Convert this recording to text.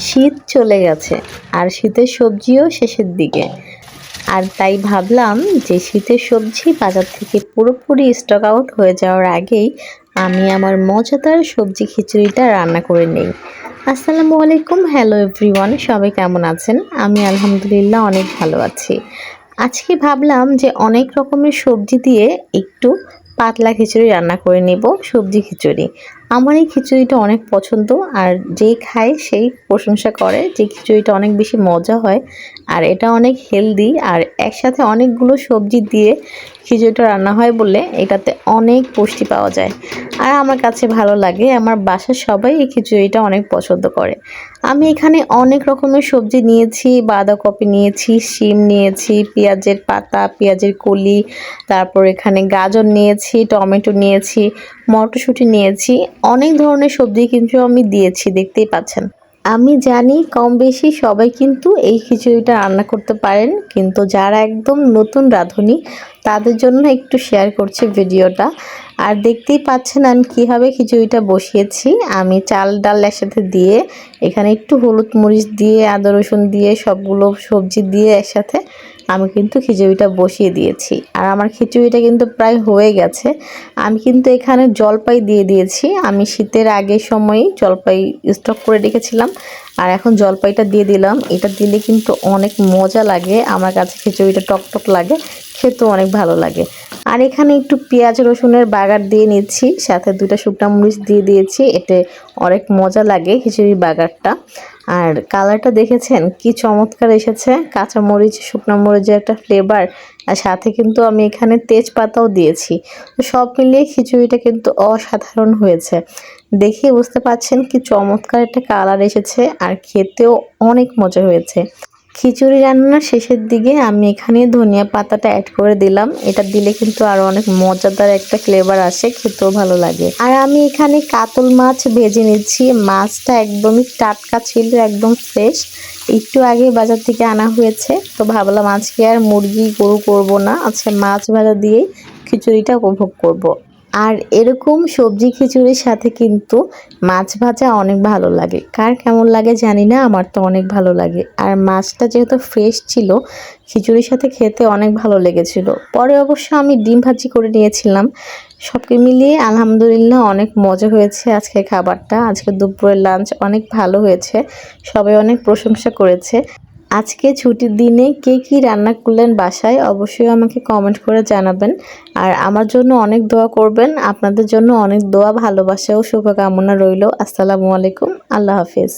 শীত চলে গেছে আর শীতের সবজিও শেষের দিকে। আর তাই ভাবলাম যে শীতের সবজি বাজার থেকে পুরোপুরি স্টক আউট হয়ে যাওয়ার আগেই আমি আমার মজাদার সবজি খিচুড়িটা রান্না করে নেই। আসসালামু আলাইকুম হ্যালো এভরিওয়ান সবাই কেমন আছেন? আমি আলহামদুলিল্লাহ অনেক ভালো আছি। আজকে ভাবলাম যে অনেক রকমের সবজি দিয়ে একটু পাতলা খিচুড়ি রান্না করে নেব, সবজি খিচুড়ি। আমার এই খিচুড়িটা অনেক পছন্দ আর যে খায় সেই প্রশংসা করে যে খিচুড়িটা অনেক বেশি মজা হয় আর এটা অনেক হেলদি আর একসাথে অনেকগুলো সবজি দিয়ে খিচুড়িটা রান্না হয় বলে এটাতে অনেক পুষ্টি পাওয়া যায়। আর আমার কাছে ভালো লাগে, আমার বাসার সবাই এই খিচুড়িটা অনেক পছন্দ করে। আমি এখানে অনেক রকমের সবজি নিয়েছি, বাঁধাকপি নিয়েছি, শিম নিয়েছি, পেঁয়াজের পাতা, পেঁয়াজের কলি, তারপর এখানে গাজর নিয়েছি, টমেটো নিয়েছি, মটরশুঁটি নিয়েছি, অনেক ধরনের সবজি কিন্তু আমি দিয়েছি, দেখতেই পাচ্ছেন। আমি জানি কম বেশি সবাই কিন্তু এই খিচুড়িটা রান্না করতে পারেন, কিন্তু যারা একদম নতুন রাঁধুনি, তাদের জন্য একটু শেয়ার করছি ভিডিওটা আর দেখতেই পাচ্ছেন আমি কীভাবে খিচুড়িটা বসিয়েছি। আমি চাল, ডাল একসাথে দিয়ে, এখানে একটু হলুদ মরিচ দিয়ে, আদা রসুন দিয়ে, সবগুলো সবজি দিয়ে একসাথে আমি কিন্তু খিচুড়িটা বসিয়ে দিয়েছি। আর আমার খিচুড়িটা কিন্তু প্রায় হয়ে গেছে। আমি কিন্তু এখানে জলপাই দিয়ে দিয়েছি। আমি শীতের আগের সময়ই জলপাই স্টক করে রেখেছিলাম। আর এখন জলপাইটা দিয়ে দিলাম। এটা দিলে কিন্তু অনেক মজা লাগে। আমার কাছে খিচুড়িটা টকটক লাগে। খেতেও অনেক ভালো লাগে। আর এখানে একটু পেঁয়াজ, রসুনের বাগার দিয়ে নিচ্ছি। সাথে দুটা শুকনা মরিচ দিয়ে দিয়েছি। এতে অনেক মজা লাগে খিচুড়ির বাগারটা। আর কালারটা দেখেছেন? কি চমৎকার এসেছে। কাঁচা মরিচ, শুকনো মরিচের একটা ফ্লেভার আর সাথে কিন্তু আমি এখানে তেজপাতাও দিয়েছি। সব মিলিয়ে খিচুড়িটা কিন্তু অসাধারণ হয়েছে। দেখে বুঝতে পাচ্ছেন কি চমৎকার একটা কালার এসেছে। আর খেতেও অনেক মজা হয়েছে। খিচুড়ি রান্নার শেষের দিকে আমি এখানে ধনিয়া পাতাটা অ্যাড করে দিলাম। এটা দিলে কিন্তু আরও অনেক মজাদার একটা ফ্লেভার আসে, খেতেও ভালো লাগে। আর আমি এখানে কাতল মাছ ভেজে নিচ্ছি। মাছটা একদমই টাটকা ছিল, একদম ফ্রেশ একটু আগে বাজার থেকে আনা হয়েছে, তো ভাবলাম আজকে আর মুরগি গরু করব না। আজকে মাছ ভাজা দিয়েই খিচুড়িটা উপভোগ করব। আর এরকম সবজি খিচুড়ির সাথে কিন্তু মাছ ভাজা অনেক ভালো লাগে। কার কেমন লাগে জানি না, আমার তো অনেক ভালো লাগে। আর মাছটা যেহেতু ফ্রেশ ছিল, খিচুড়ির সাথে খেতে অনেক ভালো লেগেছিল। পরে অবশ্য আমি ডিম ভাজি করে নিয়েছিলাম। সবকে মিলিয়ে আলহামদুলিল্লাহ অনেক মজা হয়েছে আজকে খাবারটা। আজকে দুপুরের লাঞ্চ অনেক ভালো হয়েছে। সবাই অনেক প্রশংসা করেছে। আজকে ছুটির দিনে কে কি রান্না করলেন বাসায় অবশ্যই আমাকে কমেন্ট করে জানাবেন। আর আমার জন্য অনেক দোয়া করবেন। আপনাদের জন্য অনেক দোয়া, ভালোবাসা ও শুভকামনা রইল। আসসালামু আলাইকুম। আল্লাহ হাফিজ।